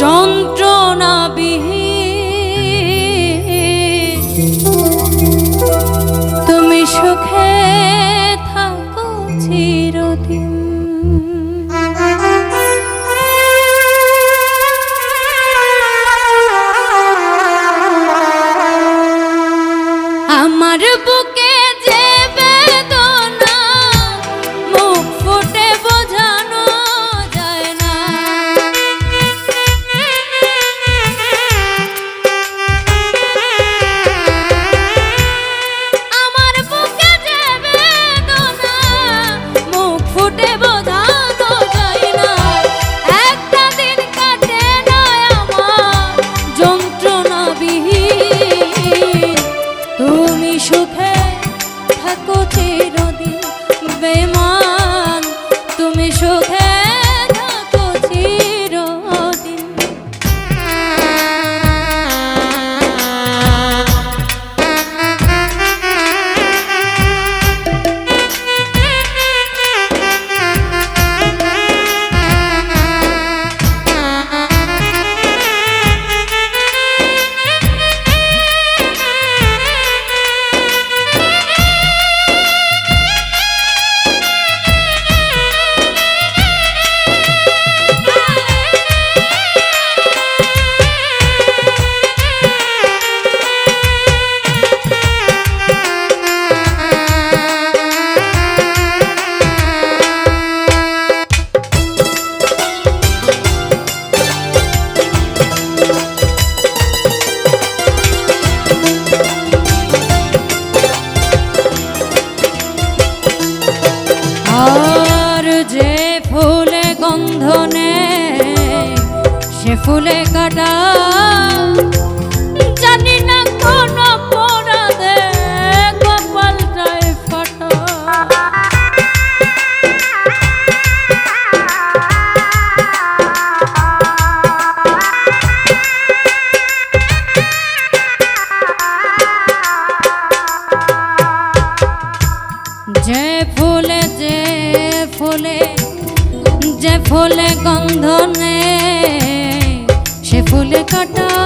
যন্ত্রণাবিহী তুমি সুখে আমার ফুলে কাটা। জানি না কোন ফুলে যে ফুলে যে ফুলে গন্ধ নেই। ফুলে কাটা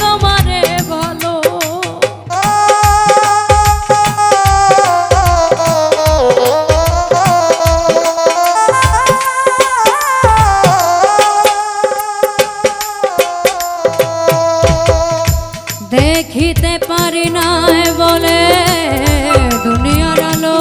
তোমারে ভালো দেখিতে পারি না বলে দুনিয়ার আলো।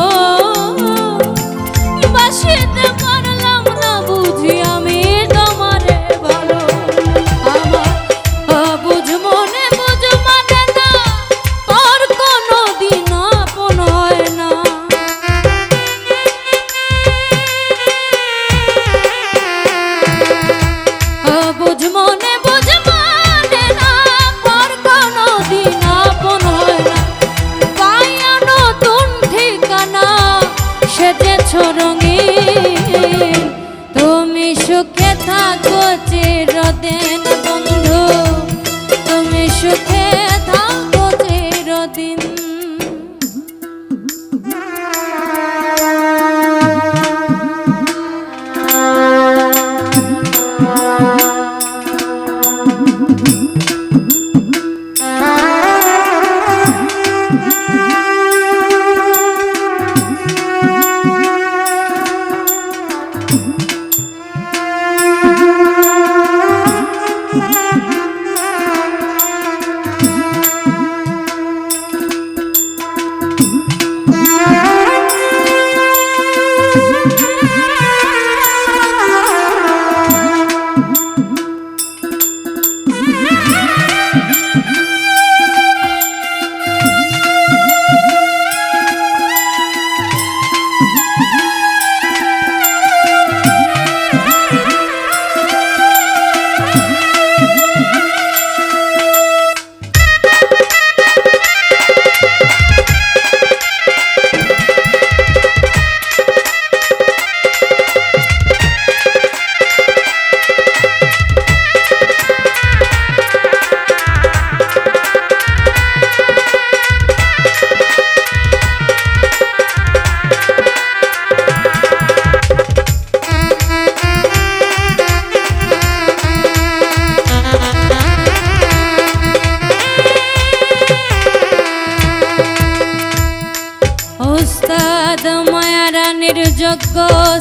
বিশেষজ্ঞ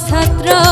ছাত্র